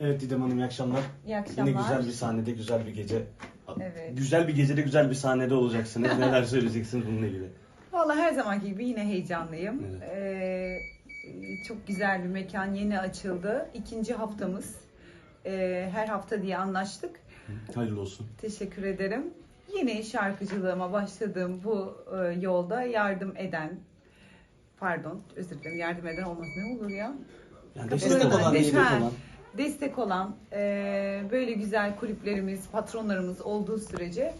Evet Didem Hanım iyi akşamlar. İyi akşamlar. Yine güzel bir sahnede, güzel bir gece. Evet. Güzel bir gecede, güzel bir sahnede olacaksınız. Neler söyleyeceksiniz bununla ilgili? Vallahi her zamanki gibi yine heyecanlıyım. Evet. Ee, çok güzel bir mekan yeni açıldı. İkinci haftamız. Ee, her hafta diye anlaştık. Hayırlı olsun. Teşekkür ederim. Yeni şarkıcılığıma başladığım bu e, yolda yardım eden, pardon özür dilerim yardım eden olmaz ne olur ya? Yani destek olan, destek olan. Destek olan e, böyle güzel kulüplerimiz, patronlarımız olduğu sürece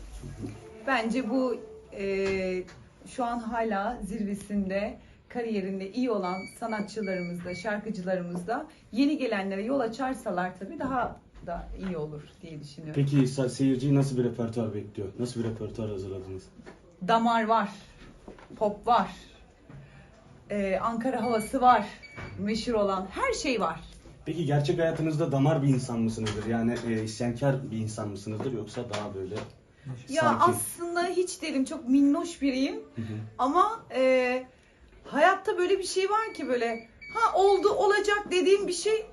bence bu e, şu an hala zirvesinde kariyerinde iyi olan sanatçılarımızda, şarkıcılarımızda yeni gelenlere yol açarsalar tabii daha da iyi olur diye düşünüyorum. Peki se- seyirciyi nasıl bir repertuar bekliyor? Nasıl bir repertuar hazırladınız? Damar var, pop var, e, Ankara havası var, meşhur olan her şey var. Peki gerçek hayatınızda damar bir insan mısınızdır? Yani e, isyankar bir insan mısınızdır yoksa daha böyle Ya sakin? aslında hiç değilim çok minnoş biriyim Hı hı. ama e, hayatta böyle bir şey var ki böyle ha oldu olacak dediğim bir şey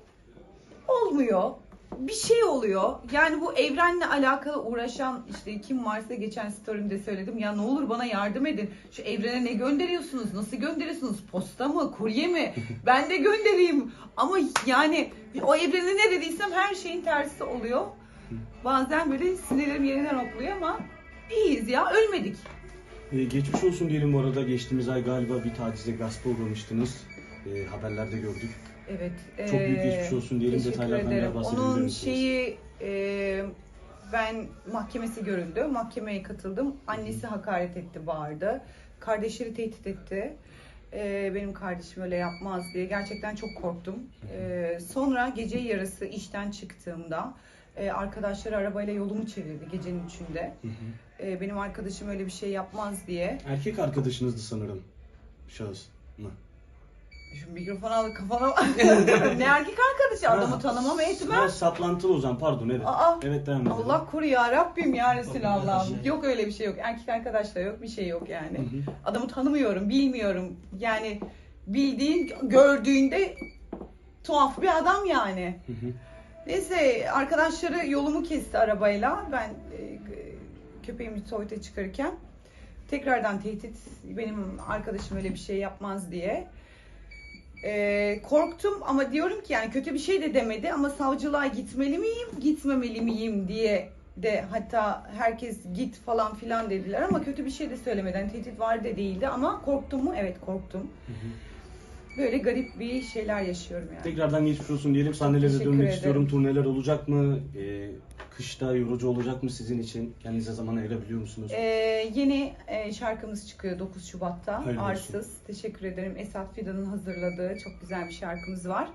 olmuyor. Bir şey oluyor. Yani bu evrenle alakalı uğraşan işte kim varsa geçen story'imde söyledim. Ya ne olur bana yardım edin. Şu evrene ne gönderiyorsunuz? Nasıl gönderiyorsunuz? Posta mı? Kurye mi? Ben de göndereyim. Ama yani o evrene ne dediysem her şeyin tersi oluyor. Bazen böyle sinirlerim yerinden hopluyor ama iyiyiz ya. Ölmedik. E, geçmiş olsun diyelim bu arada. Geçtiğimiz ay galiba bir tacize gaspa uğramıştınız. E, haberlerde gördük. Evet. Çok büyük geçmiş olsun diyelim. Detaylardan biraz bahsedebilir Onun şeyi eee, ben mahkemesi görüldü. Mahkemeye katıldım. Annesi hakaret etti, bağırdı. Kardeşleri tehdit etti. Eee, benim kardeşim öyle yapmaz diye. Gerçekten çok korktum. Eee, sonra gece yarısı işten çıktığımda eee, arkadaşları arabayla yolumu çevirdi gecenin üçünde. Hı hı. Eee, benim arkadaşım öyle bir şey yapmaz diye. Erkek arkadaşınızdı sanırım. Şahıs mı? Şu mikrofonu al kafana. ne erkek arkadaşı adamı tanımam etmem. Ha, saplantılı Ozan pardon evet. Aa, evet devam edelim. Allah koru ya Rabbim ya Resulallah. Şey. Yok öyle bir şey yok. Erkek arkadaş da yok bir şey yok yani. Adamı tanımıyorum, bilmiyorum. Yani bildiğin, gördüğünde tuhaf bir adam yani. Hı. Neyse arkadaşları yolumu kesti arabayla. Ben e, köpeğimi tuvalete çıkarırken tekrardan tehdit benim arkadaşım öyle bir şey yapmaz diye. E, korktum ama diyorum ki yani kötü bir şey de demedi ama savcılığa gitmeli miyim, gitmemeli miyim diye de hatta herkes git falan filan dediler ama kötü bir şey de söylemeden tehdit var da değildi ama korktum mu? Evet korktum. Hı hı. Böyle garip bir şeyler yaşıyorum yani. Tekrardan geçmiş olsun diyelim. Sahnelere teşekkür dönmek ederim. istiyorum. Turneler olacak mı? Ee, kışta yorucu olacak mı sizin için? Kendinize zaman ayırabiliyor musunuz? Ee, yeni e, şarkımız çıkıyor 9 Şubat'ta. Hayırlı olsun. Arsız. Teşekkür ederim. Esat Fidan'ın hazırladığı çok güzel bir şarkımız var.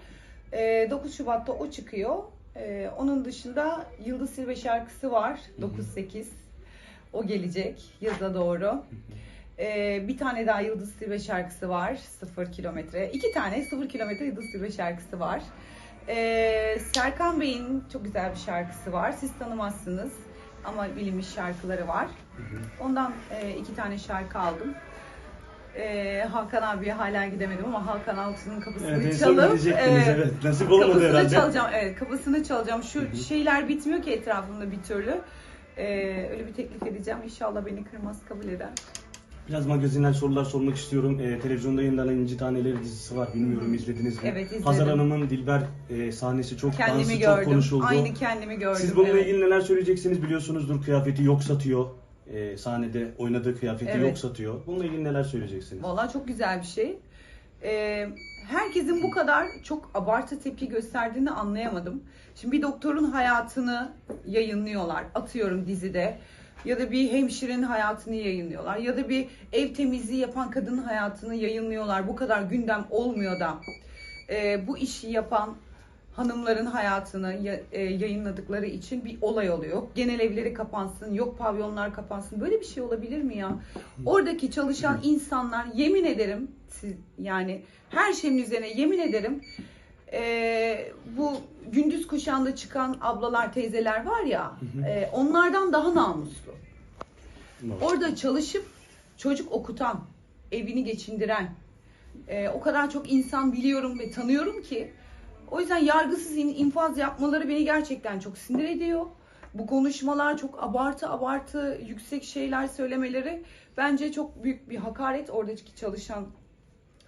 Ee, 9 Şubat'ta o çıkıyor. Ee, onun dışında Yıldız Silve şarkısı var. Hı hı. 9-8. O gelecek yaza doğru. Ee, bir tane daha Yıldız Silve şarkısı var. 0 kilometre. İki tane 0 kilometre Yıldız Silve şarkısı var. Ee, Serkan Bey'in çok güzel bir şarkısı var. Siz tanımazsınız ama bilinmiş şarkıları var. Ondan e, iki tane şarkı aldım. E, Hakan abiye hala gidemedim ama Hakan Altun'un kapısını Evet, en son çalıp gidecektiniz evet. Nasip olmadı kapısını herhalde. çalacağım. Evet, kapısını çalacağım. Şu şeyler bitmiyor ki etrafımda bir türlü. E, öyle bir teklif edeceğim. İnşallah beni kırmaz, kabul eder. Biraz magazinel sorular sormak istiyorum. Ee, televizyonda yayınlanan İnci Taneleri dizisi var. Bilmiyorum izlediniz mi? Evet, izledim. Hazar Hanım'ın Dilber e, sahnesi çok Kendimi dansı çok gördüm. konuşuldu. Aynı kendimi gördüm. Siz bununla evet. ilgili neler söyleyeceksiniz biliyorsunuzdur kıyafeti yok satıyor. Ee, sahnede oynadığı kıyafeti Evet. yok satıyor. Bununla ilgili neler söyleyeceksiniz? Vallahi çok güzel bir şey. Ee, herkesin bu kadar çok abartı tepki gösterdiğini anlayamadım. Şimdi bir doktorun hayatını yayınlıyorlar. Atıyorum dizide. Ya da bir hemşirenin hayatını yayınlıyorlar. Ya da bir ev temizliği yapan kadının hayatını yayınlıyorlar. Bu kadar gündem olmuyor da. Ee, bu işi yapan hanımların hayatını ya- e, yayınladıkları için bir olay oluyor. Genel evleri kapansın, yok pavyonlar kapansın. Böyle bir şey olabilir mi ya? Oradaki çalışan insanlar yemin ederim siz yani her şeyin üzerine yemin ederim e, bu gündüz kuşağında çıkan ablalar teyzeler var ya hı. e, onlardan daha namuslu. Evet. Orada çalışıp çocuk okutan, evini geçindiren, e, o kadar çok insan biliyorum ve tanıyorum ki O yüzden yargısız in- infaz yapmaları beni gerçekten çok sinir ediyor. Bu konuşmalar çok abartı abartı yüksek şeyler söylemeleri bence çok büyük bir hakaret oradaki çalışan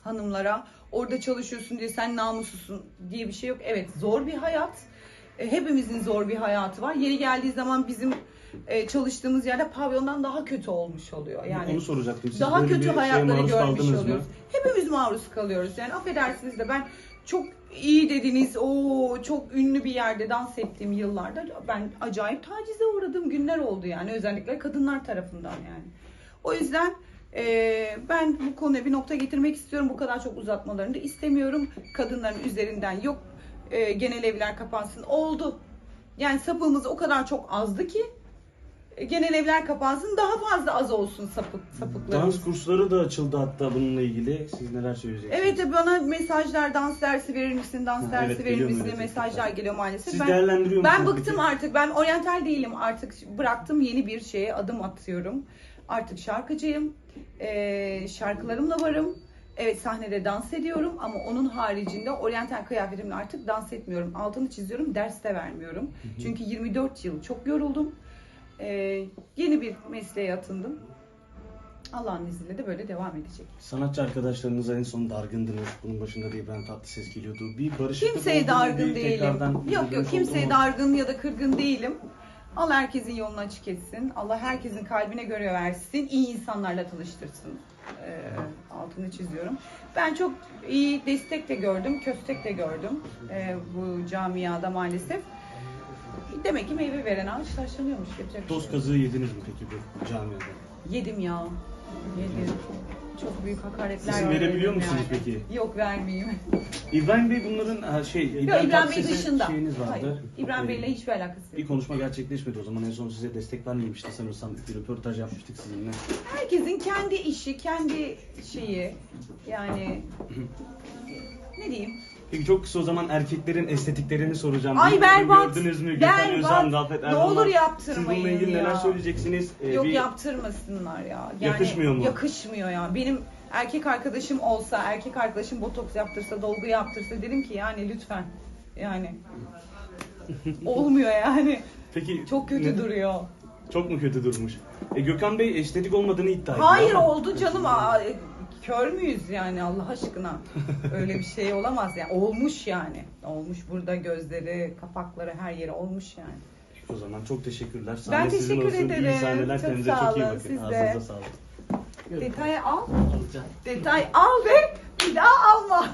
hanımlara. Orada çalışıyorsun diye sen namuslusun diye bir şey yok. Evet zor bir hayat. E, Hepimizin zor bir hayatı var. Yeri geldiği zaman bizim e, çalıştığımız yerde pavyondan daha kötü olmuş oluyor. Yani Onu soracaktım. Siz daha kötü hayatları görmüş oluyoruz. mı? Hepimiz maruz kalıyoruz. Yani affedersiniz de ben çok iyi dediniz. O çok ünlü bir yerde dans ettiğim yıllarda ben acayip tacize uğradığım günler oldu yani. Özellikle kadınlar tarafından yani. O yüzden e, ben bu konuya bir nokta getirmek istiyorum. Bu kadar çok uzatmalarını da istemiyorum. Kadınların üzerinden yok e, genel evler kapansın. Oldu. Yani sapığımız o kadar çok azdı ki e, genel evler kapansın daha fazla az olsun sapık sapıklarımız. Dans kursları da açıldı hatta bununla ilgili. Siz neler söyleyeceksiniz? Evet de bana mesajlar dans dersi verir misin, dans Ha, dersi evet, verir misin diye mesajlar teklifler. geliyor maalesef. Siz ben değerlendiriyor ben bıktım peki? artık. Ben oryantal değilim artık. Bıraktım yeni bir şeye adım atıyorum. Artık şarkıcıyım. Ee, şarkılarımla varım. Evet sahnede dans ediyorum ama onun haricinde oryantal kıyafetimle artık dans etmiyorum. Altını çiziyorum, ders de vermiyorum. Çünkü 24 yıl çok yoruldum. Ee, yeni bir mesleğe atındım. Allah'ın izniyle de böyle devam edecek. Sanatçı arkadaşlarınıza en son dargındınız. Bunun başında da İbrahim Tatlıses geliyordu. Bir barışıklık Kimseye dargın değilim. Yok yok kimseye dargın ya da kırgın değilim. Allah herkesin yolunu açık etsin. Allah herkesin kalbine göre versin. İyi insanlarla tanıştırsın. Ee, altını çiziyorum. Ben çok iyi destek de gördüm, köstek de gördüm ee, bu camiada maalesef. Demek ki meyve veren ağaç taşlanıyormuş. Yapacak bir şey Toz yok. kazığı yediniz mi peki bu camiada? Yedim ya. Yedim. Çok büyük hakaretler Siz var verebiliyor musunuz peki? Yok vermeyeyim. İbrahim Bey bunların ha, şey Yok İbrahim, Bey Tatlıses'e dışında. şeyiniz vardı. Hayır, İbrahim Ee, Bey'le hiçbir alakası yok. Bir konuşma gerçekleşmedi o zaman en son size destek vermemişti sanırsam bir röportaj yapmıştık sizinle. Herkesin kendi işi, kendi şeyi. Yani ne diyeyim? Peki çok kısa o zaman erkeklerin estetiklerini soracağım. Ay Bilmiyorum, berbat. Gördünüz mü? Gökhan. Özan, Rafet Ne Erdoğan. olur yaptırmayın Siz bununla ilgili ya. neler söyleyeceksiniz? Ee, Yok bir- yaptırmasınlar ya. Yani Yakışmıyor mu? Yakışmıyor ya. Benim erkek arkadaşım olsa, erkek arkadaşım botoks yaptırsa, dolgu yaptırsa derim ki yani lütfen. Yani olmuyor yani. Peki Çok kötü ne- duruyor. Çok mu kötü durmuş? E, Gökhan Bey estetik olmadığını iddia ediyor. Hayır ama- oldu canım. Aa, kör müyüz yani Allah aşkına? Öyle bir şey olamaz yani. Olmuş yani. Olmuş burada gözleri, kapakları her yeri olmuş yani. O zaman çok teşekkürler. Ben Sahne sizin teşekkür olsun. ederim. İyi sahneler. Çok Kendinize sağ çok iyi olun. bakın. Siz de. Ağzınıza sağlık. Detayı al. Detay al ve bir daha alma.